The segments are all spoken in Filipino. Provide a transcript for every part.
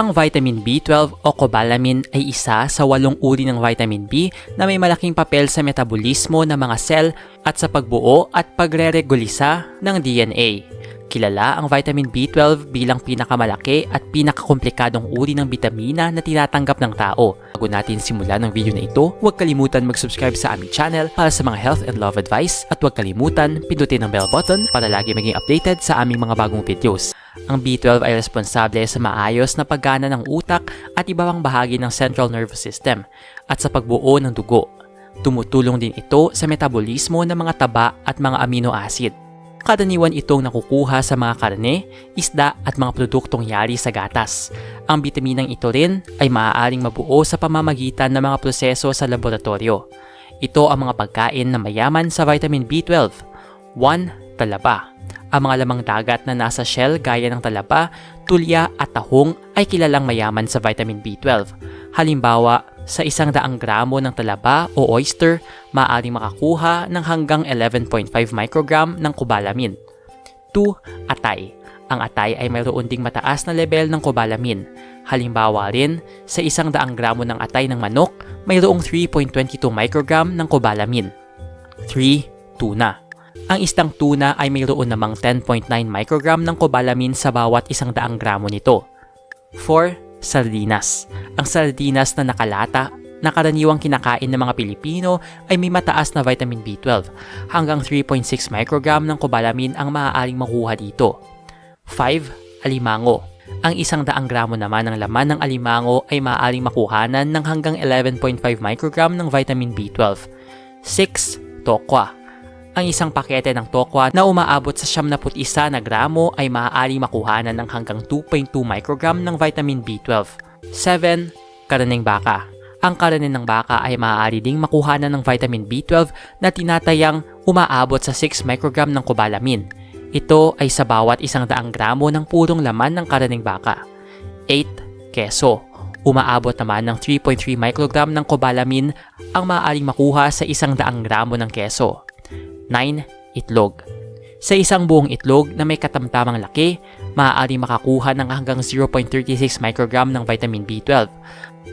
Ang vitamin B12 o cobalamin ay isa sa walong uri ng vitamin B na may malaking papel sa metabolismo ng mga sel at sa pagbuo at pagre-regulisa ng DNA. Kilala ang vitamin B12 bilang pinakamalaki at pinakakomplikadong uri ng bitamina na tinatanggap ng tao. Bago natin simulan ng video na ito, huwag kalimutan mag-subscribe sa aming channel para sa mga health and love advice at huwag kalimutan pindutin ang bell button para lagi maging updated sa aming mga bagong videos. Ang B12 ay responsable sa maayos na paggana ng utak at iba pang bahagi ng central nervous system at sa pagbuo ng dugo. Tumutulong din ito sa metabolismo ng mga taba at mga amino acid. Karaniwan itong nakukuha sa mga karne, isda at mga produktong yari sa gatas. Ang bitaminang ito rin ay maaaring mabuo sa pamamagitan ng mga proseso sa laboratorio. Ito ang mga pagkain na mayaman sa vitamin B12. 1. Talaba. Ang mga lamang dagat na nasa shell gaya ng talaba, tulya at tahong ay kilalang mayaman sa vitamin B12. Halimbawa, sa isang daang gramo ng talaba o oyster, maaaring makakuha ng hanggang 11.5 microgram ng cobalamin. 2. Atay. Ang atay ay mayroon ding mataas na level ng cobalamin. Halimbawa rin, sa isang daang gramo ng atay ng manok, mayroong 3.22 microgram ng cobalamin. 3. Tuna. Ang istang tuna ay mayroon namang 10.9 microgram ng cobalamin sa bawat isang daang gramo nito. 4. Sardinas. Ang sardinas na nakalata na karaniwang kinakain ng mga Pilipino ay may mataas na vitamin B12. Hanggang 3.6 microgram ng cobalamin ang maaaring makuha dito. 5. Alimango. Ang isang daang gramo naman ng laman ng alimango ay maaaring makuhanan ng hanggang 11.5 microgram ng vitamin B12. 6. Tokwa. Ang isang pakete ng tokwa na umaabot sa 71 na gramo ay maaaring makuhanan ng hanggang 2.2 microgram ng vitamin B12. 7. Karaneng baka. Ang karne ng baka ay maaari ding makuhanan ng vitamin B12 na tinatayang umaabot sa 6 microgram ng cobalamin. Ito ay sa bawat isang daang gramo ng purong laman ng karaneng baka. 8. Keso. Umaabot naman ng 3.3 microgram ng cobalamin ang maaaring makuha sa isang daang gramo ng keso. 9. Itlog. Sa isang buong itlog na may katamtamang laki, maaari makakuha ng hanggang 0.36 microgram ng vitamin B12.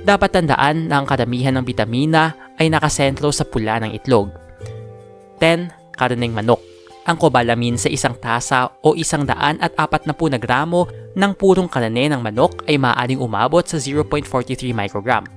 Dapat tandaan na ang karamihan ng bitamina ay nakasentro sa pula ng itlog. 10. Karneng manok. Ang cobalamin sa isang tasa o isang daan at apat na na gramo ng purong karne ng manok ay maaaring umabot sa 0.43 microgram.